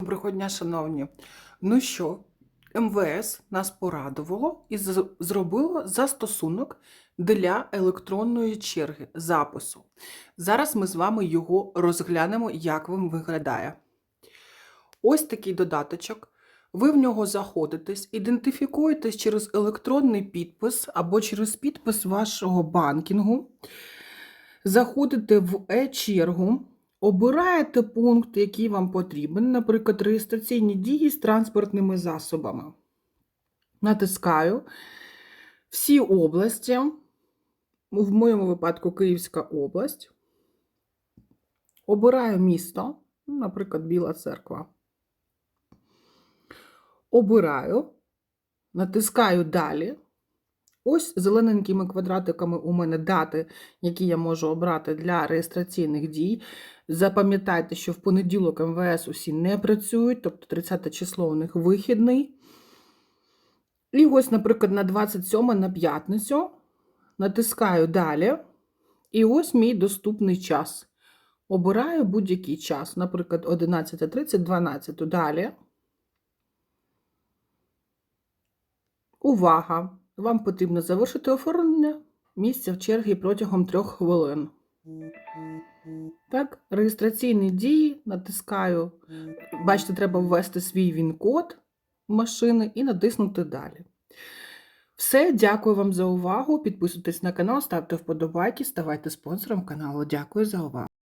Доброго дня, шановні. Ну що, МВС нас порадувало і зробило застосунок для електронної черги запису. Зараз ми з вами його розглянемо, як він виглядає. Ось такий додаточок. Ви в нього заходитесь, ідентифікуєтесь через електронний підпис або через підпис вашого банкінгу. Заходите в е-чергу, обираєте пункт, який вам потрібен, наприклад, реєстраційні дії з транспортними засобами. Натискаю всі області, в моєму випадку Київська область. Обираю місто, наприклад, Біла Церква. Обираю, натискаю далі. Ось зелененькими квадратиками у мене дати, які я можу обрати для реєстраційних дій. Запам'ятайте, що в понеділок МВС усі не працюють, тобто 30 число у них вихідний. І ось, наприклад, на 27 на п'ятницю натискаю далі. І ось мій доступний час. Обираю будь-який час, наприклад, 11.30, 12 далі. Увага! Вам потрібно завершити оформлення місця в чергі протягом трьох хвилин. Так, реєстраційні дії натискаю. Бачите, треба ввести свій він-код машини і натиснути далі. Все, дякую вам за увагу. Підписуйтесь на канал, ставте вподобайки, ставайте спонсором каналу. Дякую за увагу.